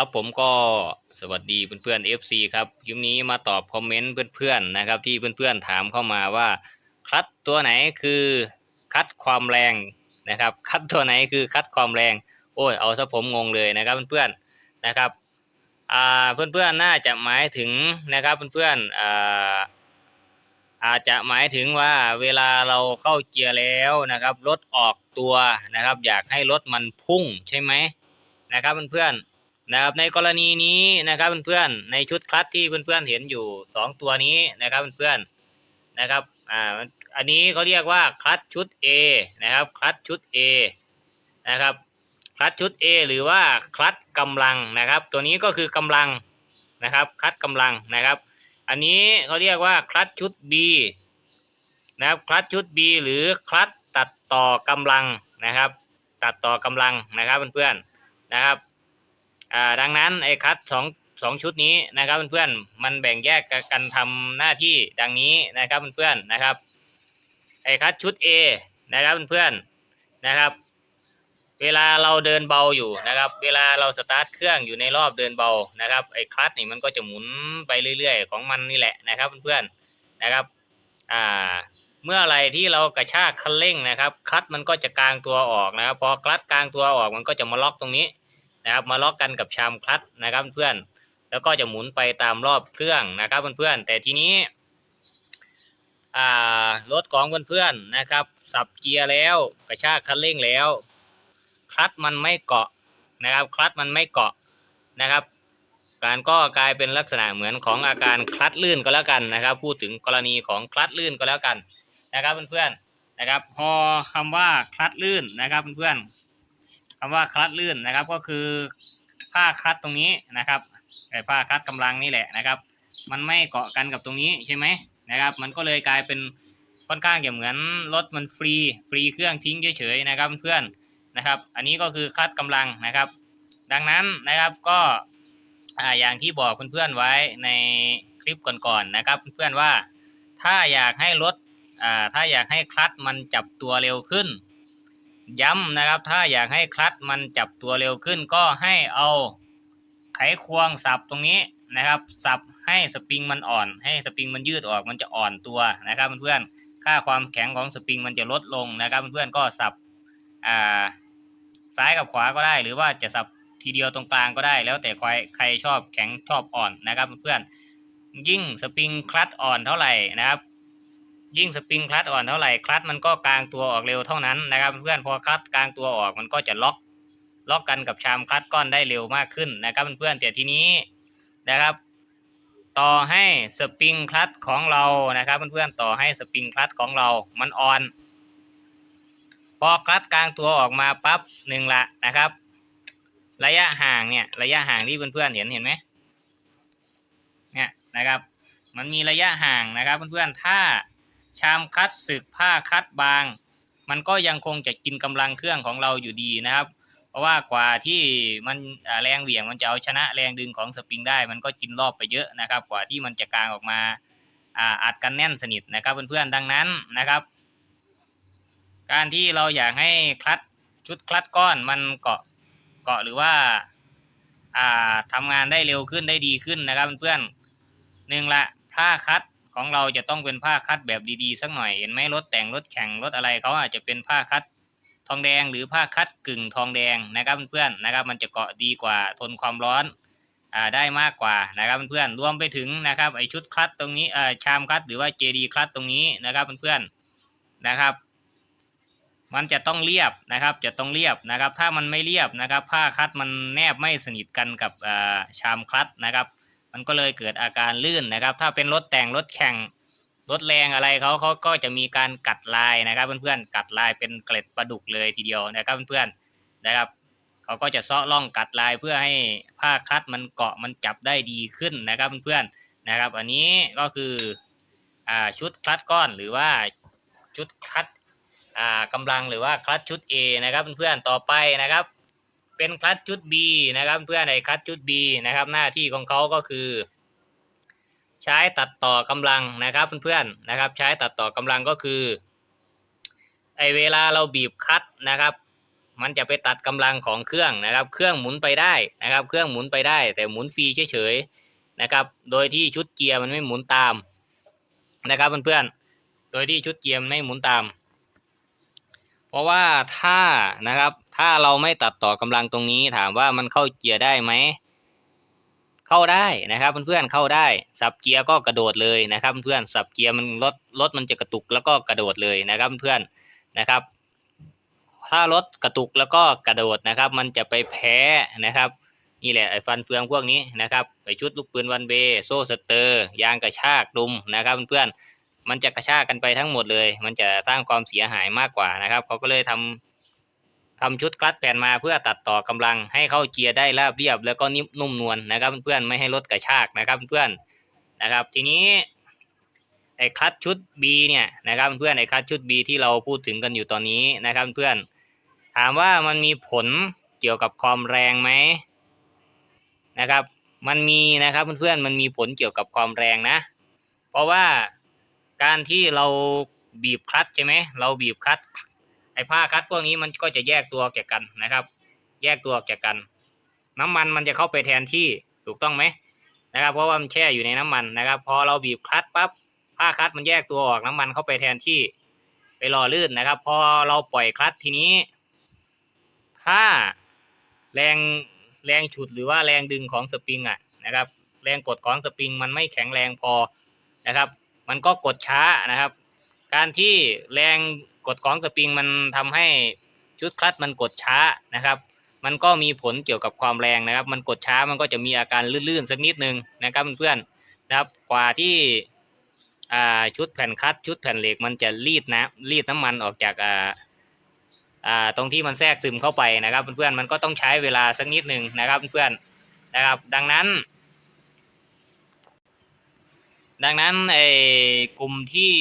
ครับผมก็สวัสดีเพื่อนๆ FC ครับคลิปนี้มาตอบคอมเมนต์เพื่อนๆนะครับ ที่เพื่อนๆถามเข้ามาว่าคัดตัวไหนคือคัดความแรงนะครับ คัดตัวไหนคือคัดความแรง โอ้ยเอาซะผมงงเลยนะครับเพื่อนๆนะครับอ่าเพื่อนๆน่าจะหมายถึงนะครับเพื่อนๆอ่าอาจจะหมายถึงว่าเวลาเราเข้าเกียร์แล้วนะครับรถออกตัวนะครับ อยากให้รถมันพุ่งใช่ไหมนะครับเพื่อนๆ นะครับในกรณีนี้นะครับเพื่อนๆในชุดคลัตที่เพื่อนๆเห็นอยู่สองตัวนี้นะครับเพื่อนๆนะครับอ่าอันนี้เขาเรียกว่าคลัตชุด A นะครับคลัตชุด A นะครับคลัตชุด A หรือว่าคลัตช์กำลังนะครับ ตัวนี้ก็คือกำลังนะครับคลัตช์กำลังนะครับ อันนี้เขาเรียกว่าคลัตชุด B นะครับคลัตชุด B หรือคลัตตัดต่อกำลังนะครับ ตัดต่อกำลังนะครับเพื่อนๆนะครับ อ่าดังนั้นไอ้คัดสองสองชุดนี้นะครับเพื่อนๆมันแบ่งแยกกันทำหน้าที่ดังนี้นะครับเพื่อนๆนะครับไอ้คัดชุด A นะครับเพื่อนๆนะครับ เวลาเราเดินเบาอยู่นะครับ เวลาเราสตาร์ทเครื่องอยู่ในรอบเดินเบานะครับไอ้คลัตช์นี่มันก็จะหมุนไปเรื่อยๆ ของมันนี่แหละนะครับเพื่อนๆนะครับอ่าเมื่อไรที่เรากระชากคันเร่งนะครับคลัตช์มันก็จะกลางตัวออกนะครับ พอคลัตช์กางตัวออกมันก็จะมาล็อกตรงนี้ นะครับ มาล็อกกันกับชามคลัตนะครับเพื่อนแล้วก็จะหมุนไปตามรอบเครื่องนะครับเพื่อนๆแต่ทีนี้รถของเพื่อนๆนะครับ สับเกียร์แล้วกระชากคันเร่งแล้ว คลัตมันไม่เกาะนะครับ คลัตมันไม่เกาะนะครับ การก็กลายเป็นลักษณะเหมือนของอาการคลัตลื่นก็แล้วกันนะครับ พูดถึงกรณีของคลัตลื่นก็แล้วกันนะครับเพื่อนๆนะครับ พอคำว่าคลัตลื่นนะครับเพื่อนๆ คำว่าคลัตลื่นนะครับ ก็คือผ้าคลัตตรงนี้นะครับไอ้ผ้าคลัตช์กำลังนี่แหละนะครับ มันไม่เกาะกันกับตรงนี้ใช่ไหมนะครับ มันก็เลยกลายเป็นค่อนข้างจะเหมือนรถมันฟรีฟรีเครื่องทิ้งเฉยๆนะครับเพื่อนนะครับ อันนี้ก็คือคลัตช์กำลังนะครับ ดังนั้นนะครับก็ออย่างที่บอกเพื่อนๆไว้ในคลิปก่อนๆนะครับ เพื่อนๆว่าถ้าอยากให้รถถ้าอยากให้คลัตมันจับตัวเร็วขึ้น ย้ำนะครับ ถ้าอยากให้คลัตมันจับตัวเร็วขึ้นก็ให้เอาไขควงสับตรงนี้นะครับ สับให้สปริงมันอ่อน ให้สปริงมันยืดออกมันจะอ่อนตัวนะครับเพื่อนๆค่าความแข็งของสปริงมันจะลดลงนะครับเพื่อนๆก็สับอ่าซ้ายกับขวาก็ได้ หรือว่าจะสับทีเดียวตรงกลางก็ได้ แล้วแต่ใครใครชอบแข็งชอบอ่อนนะครับเพื่อนๆยิ่งสปริงคลัตอ่อนเท่าไหร่นะครับ ยิ่งสปริงคลัตอ่อนเท่าไหร่คลัตมันก็กลางตัวออกเร็วเท่านั้นนะครับ เพื่อนพอคลัตช์กางตัวออกมันก็จะล็อก ล็อกกันกับชามคลัตก้อนได้เร็วมากขึ้นนะครับเพื่อนๆแต่ทีนี้นะครับ ต่อให้สปริงคลัตของเรานะครับเพื่อนๆต่อให้สปริงคลัตของเรามันอ่อนพอคลัตช์กางตัวออกมาปั๊บหนึ่งละนะครับ ระยะห่างเนี่ยระยะห่างที่เพื่อนๆเห็นเห็นไหมเนี่ยนะครับ มันมีระยะห่างนะครับเพื่อนๆถ้า ชามคัดสึกผ้าคัดบาง มันก็ยังคงจะกินกำลังเครื่องของเราอยู่ดีนะครับ เพราะว่ากว่าที่มันแรงเหวี่ยงมันจะเอาชนะแรงดึงของสปริงได้ มันก็กินรอบไปเยอะนะครับ กว่าที่มันจะกลางออกมาอาัดกันแน่นสนิทนะครับเพื่อนๆดังนั้นนะครับ การที่เราอยากให้คลัตช์ชุดคลัตช์ก้อนมันเกาะเกาะหรือว่าอ่าทำงานได้เร็วขึ้นได้ดีขึ้นนะครับเพื่อนๆหนึ่งละผ้าคัด ของเราจะต้องเป็นผ้าคัดแบบดีๆสักหน่อยเห็นไหมรถแต่งรถแข่งรถอะไรเขาอาจจะเป็นผ้าคัดทองแดงหรือผ้าคัดกึ่งทองแดงนะครับเพื่อนๆนะครับ มันจะเกาะดีกว่าทนความร้อนอ่าได้มากกว่านะครับเพื่อนๆรวมไปถึงนะครับไอชุดคลัตตรงนี้เอ่อชามคลัตหรือว่าเจดีคลัตตรงนี้นะครับเพื่อนๆนะครับ มันจะต้องเรียบนะครับ จะต้องเรียบนะครับ ถ้ามันไม่เรียบนะครับ ผ้าคัดมันแนบไม่สนิทกันกับชามคลัตนะครับ มันก็เลยเกิดอาการลื่นนะครับ ถ้าเป็นรถแต่งรถแข่งรถแรงอะไรเขาเขาก็จะมีการกัดลายนะครับ เพื่อนๆกัดลายเป็นเกล็ดปลาดุกเลยทีเดียวนะครับเพื่อนๆนะครับเขาก็จะเซาะล่องกัดลายเพื่อให้ผ้าคลัดมันเกาะมันจับได้ดีขึ้นนะครับเพื่อนๆนะครับ อันนี้ก็คืออ่าชุดคลัดก้อนหรือว่าชุดคลัดอ่ากำลังหรือว่าคลัดชุด A นะครับเพื่อนๆต่อไปนะครับ เป็นคลัตช์ชุด B นะครับเพื่อนในคลัตช์ชุด B นะครับ หน้าที่ของเขาก็คือ ใช้ตัดต่อกำลังนะครับเพื่อนๆนะครับ ใช้ตัดต่อกำลังก็คือไอเวลาเราบีบคัตนะครับ มันจะไปตัดกำลังของเครื่องนะครับ เครื่องหมุนไปได้นะครับ เครื่องหมุนไปได้ แต่หมุนฟรีเฉยๆนะครับ โดยที่ชุดเกียร์มันไม่หมุนตามนะครับเพื่อนๆโดยที่ชุดเกียร์มันไม่หมุนตาม เพราะว่าถ้านะครับ ถ้าเราไม่ตัดต่อกำลังตรงนี้ถามว่ามันเข้าเกียร์ได้ไหม เข้าได้นะครับเพื่อนๆเข้าได้ สับเกียร์ก็กระโดดเลยนะครับเพื่อนสับเกียร์มันรถรถมันจะกระตุกแล้วก็กระโดดเลยนะครับเพื่อนนะครับ ถ้ารถกระตุกแล้วก็กระโดดนะครับ มันจะไปแพ้นะครับนี่แหละไอ้ฟันเฟืองพวกนี้นะครับไอ้ชุดลูกปืนวันเบโซ่สเตอร์ ยางกระชากดุมนะครับเพื่อนๆมันจะกระชากกันไปทั้งหมดเลย มันจะสร้างความเสียหายมากกว่านะครับเขาก็เลยทำ ทำชุดคลัตแผ่นมาเพื่อตัดต่อกำลังให้เข้าเกียร์ได้ราบเรียบ แล้วก็นิ่มนุ่มนวลนะครับเพื่อนๆไม่ให้รถกระชากนะครับเพื่อนๆนะครับ ทีนี้ไอ้คลัตชุด B เนี่ยนะครับเพื่อนไอ้คลัตชุด B ที่เราพูดถึงกันอยู่ตอนนี้นะครับเพื่อนถามว่ามันมีผลเกี่ยวกับความแรงไหมนะครับ มันมีนะครับเพื่อนๆมันมีผลเกี่ยวกับความแรงนะ เพราะว่าการที่เราบีบคลัตใช่ไหมเราบีบคลัต ไอ้ผ้าคัดพวกนี้มันก็จะแยกตัวออกจากกันนะครับ แยกตัวออกจากกัน น้ำมันมันจะเข้าไปแทนที่ถูกต้องไหมนะครับ เพราะว่ามันแช่อยู่ในน้ำมันนะครับ พอเราบีบคลัตช์ปั๊บผ้าคลัตช์มันแยกตัวออกน้ำมันเข้าไปแทนที่ไปหล่อลื่นนะครับ พอเราปล่อยคลัตช์ทีนี้ ถ้าแรงแรงฉุดหรือว่าแรงดึงของสปริงอะนะครับ แรงกดของสปริงมันไม่แข็งแรงพอนะครับ มันก็กดช้านะครับ การที่แรง กดของสปริงมันทำให้ชุดคลัตช์มันกดช้านะครับ มันก็มีผลเกี่ยวกับความแรงนะครับ มันกดช้ามันก็จะมีอาการลื่นๆสักนิดนึงนะครับเพื่อนๆนะครับกว่าที่ชุดแผ่นคลัตชุดแผ่นเหล็กมันจะรีดนะรีดน้ำมันออกจากตรงที่มันแทรกซึมเข้าไปนะครับ เพื่อนๆมันก็ต้องใช้เวลาสักนิดหนึ่งนะครับเพื่อนๆนะครับ ดังนั้น ดังนั้นไอ้กลุ่มที่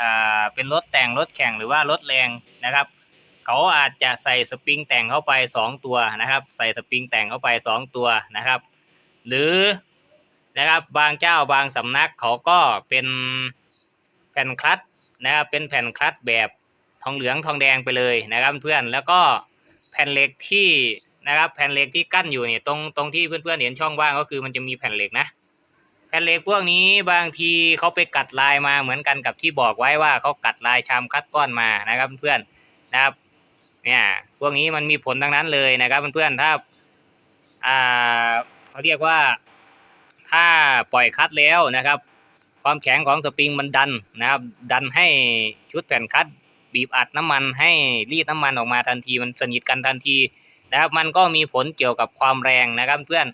อ่าเป็นรถแต่งรถแข่งหรือว่ารถแรงนะครับ เขาอาจจะใส่สปริงแต่งเข้าไปสองตัวนะครับ ใส่สปริงแต่งเข้าไปสองตัวนะครับ หรือนะครับบางเจ้าบางสำนักเขาก็เป็นแผ่นคลัตช์นะครับเป็นแผ่นคลัตช์แบบทองเหลืองทองแดงไปเลยนะครับเพื่อนแล้วก็แผ่นเหล็กที่นะครับแผ่นเหล็กที่กั้นอยู่เนี่ยตรงตรงที่เพื่อนๆเห็นช่องว่างก็คือมันจะมีแผ่นเหล็กนะ แผ่นเหล็กพวกนี้บางทีเขาไปกัดลายมาเหมือนกันกับที่บอกไว้ว่าเขากัดลายชามคัดก้อนมานะครับเพื่อนนะครับเนี่ยพวกนี้มันมีผลทั้งนั้นเลยนะครับเพื่อนๆถ้าอ่าเขาเรียกว่าถ้าปล่อยคัดแล้วนะครับ ความแข็งของสปริงมันดันนะครับ ดันให้ชุดแผ่นคัดบีบอัดน้ำมันให้รีดน้ำมันออกมาทันทีมันสนิทกันทันทีนะครับ มันก็มีผลเกี่ยวกับความแรงนะครับเพื่อน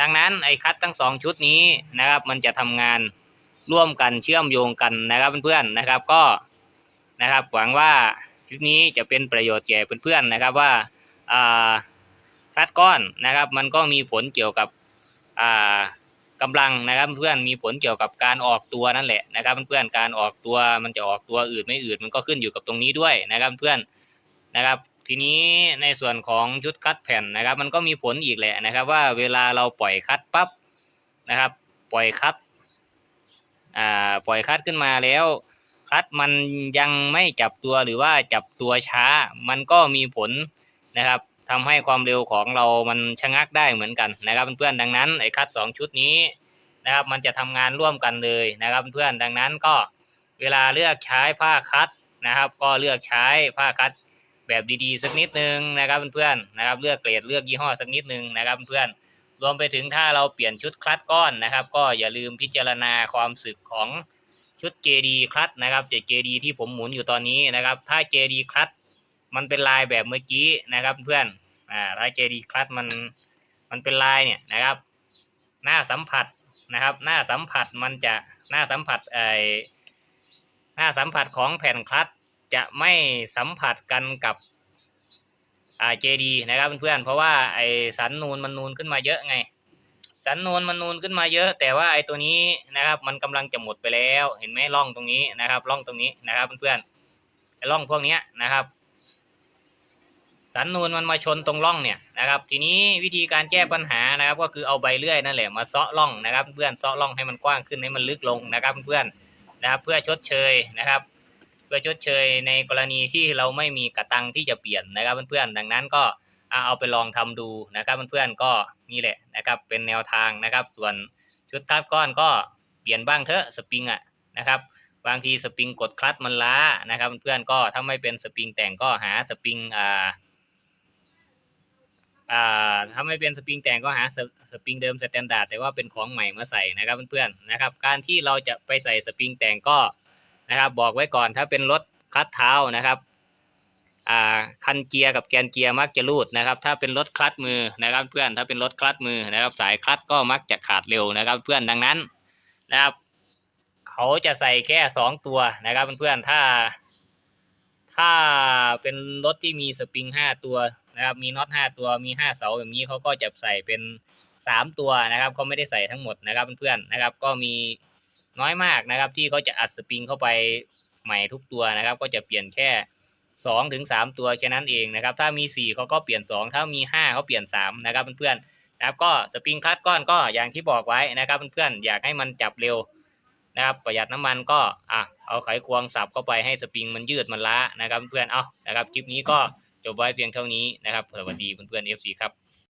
ดังนั้นไอ้คัดทั้งสองชุดนี้นะครับ มันจะทำงานร่วมกันเชื่อมโยงกันนะครับเพื่อนๆนะครับก็นะครับหวังว่าชุดนี้จะเป็นประโยชน์แก่เพื่อนๆนะครับว่าอ่าคัดก้อนนะครับ มันก็มีผลเกี่ยวกับอ่ากำลังนะครับเพื่อนมีผลเกี่ยวกับการออกตัวนั่นแหละนะครับเพื่อนๆการออกตัวมันจะออกตัวอืดไม่อืดมันก็ขึ้นอยู่กับตรงนี้ด้วยนะครับเพื่อนนะครับ ทีนี้ในส่วนของชุดคัดแผ่นนะครับ มันก็มีผลอีกแหละนะครับ ว่าเวลาเราปล่อยคัดปั๊บนะครับ ปล่อยคัดอ่าปล่อยคัดขึ้นมาแล้วคัดมันยังไม่จับตัวหรือว่าจับตัวช้า มันก็มีผลนะครับทำให้ความเร็วของเรามันชะงักได้เหมือนกันนะครับเพื่อนๆดังนั้นไอ้คัดสองชุดนี้นะครับ มันจะทำงานร่วมกันเลยนะครับเพื่อนดังนั้นก็เวลาเลือกใช้ผ้าคัดนะครับ ก็เลือกใช้ผ้าคัด แบบดีๆสักนิดนึงนะครับเพื่อนๆนะครับเลือกเกรดเลือกยี่ห้อสักนิดนึงนะครับเพื่อนรวมไปถึงถ้าเราเปลี่ยนชุดคลัตช์ก้อนนะครับ ก็อย่าลืมพิจารณาความสึกของชุด JD คลัตนะครับเจาก JD ที่ผมหมุนอยู่ตอนนี้นะครับ ถ้า JD คลัตมันเป็นลายแบบเมื่อกี้นะครับเพื่อนอ่าถ้า JD คลัตมันมันเป็นลายเนี่ยนะครับ หน้าสัมผัสนะครับ หน้าสัมผัสมันจะหน้าสัมผัสไอหน้าสัมผัสของแผ่นคลัต จะไม่สัมผัสกันกับอ่า JD นะครับเพื่อนๆเพราะว่าไอสันนูนมันนูนขึ้นมาเยอะไง สันนูนมันนูนขึ้นมาเยอะ แต่ว่าไอตัวนี้นะครับ มันกำลังจะหมดไปแล้ว เห็นไหมร่องตรงนี้นะครับร่องตรงนี้นะครับเพื่อนๆไอร่องพวกเนี้ยนะครับสันนูนมันมาชนตรงร่องเนี่ยนะครับ ทีนี้วิธีการแก้ปัญหานะครับ ก็คือเอาใบเลื่อยนั่นแหละมาเซาะร่องนะครับ เพื่อนเซาะร่องให้มันกว้างขึ้นให้มันลึกลงนะครับ เพื่อนนะครับ เพื่อชดเชยนะครับ พื่อชดเชยในกรณีที่เราไม่มีกระตังที่จะเปลี่ยนนะครับเพื่อนๆดังนั้นก็เอาไปลองทำดูนะครับเพื่อนๆก็นี่แหละนะครับเป็นแนวทางนะครับ ส่วนชุดคลัดก้อนก็เปลี่ยนบ้างเถอะสปริงอะนะครับบางทีสปริงกดคลัตช์มันล้านะครับเพื่อนๆก็ถ้าไม่เป็นสปริงแต่งก็หาสปริงอ่าอ่าถ้าไม่เป็นสปริงแต่งก็หาสสปริงเดิมสแตนดาร์ดแต่ว่าเป็นของใหม่มาใส่นะครับเพื่อนๆนะครับ การที่เราจะไปใส่สปริงแต่งก็ นะครับ บอกไว้ก่อนถ้าเป็นรถคลัตเท้านะครับอ่าคันเกียร์กับแกนเกียร์มักจะรูดนะครับ ถ้าเป็นรถคลัตมือนะครับ เพื่อนถ้าเป็นรถคลัตมือนะครับ สายคลัตก็มักจะขาดเร็วนะครับ เพื่อนดังนั้นนะครับ เขาจะใส่แค่สองตัวนะครับเพื่อนๆถ้า ถ้าเป็นรถที่มีสปริงห้าตัวนะครับ มีน็อตห้าตัวมีห้าเสาแบบนี้เขาก็จะใส่เป็นสามตัวนะครับเขาไม่ได้ใส่ทั้งหมดนะครับเพื่อนๆนะครับ ก็มี น้อยมากนะครับ ที่เขาจะอัดสปริงเข้าไปใหม่ทุกตัวนะครับ ก็จะเปลี่ยนแค่สองถึงสามตัวแค่นั้นเองนะครับ ถ้ามีสี่เขาก็เปลี่ยนสองถ้ามีห้าเขาเปลี่ยนสามนะครับเพื่อนๆนะครับก็สปริงคลัตก้อนก็อย่างที่บอกไว้นะครับเพื่อนๆอยากให้มันจับเร็วนะครับประหยัดน้ำมันก็อะเอาไขควงสับเข้าไปให้สปริงมันยืดมันล้านะครับเพื่อนเอานะครับคลิปนี้ก็จบไว้เพียงเท่านี้นะครับสวัสดีเพื่อนๆ FC ครับ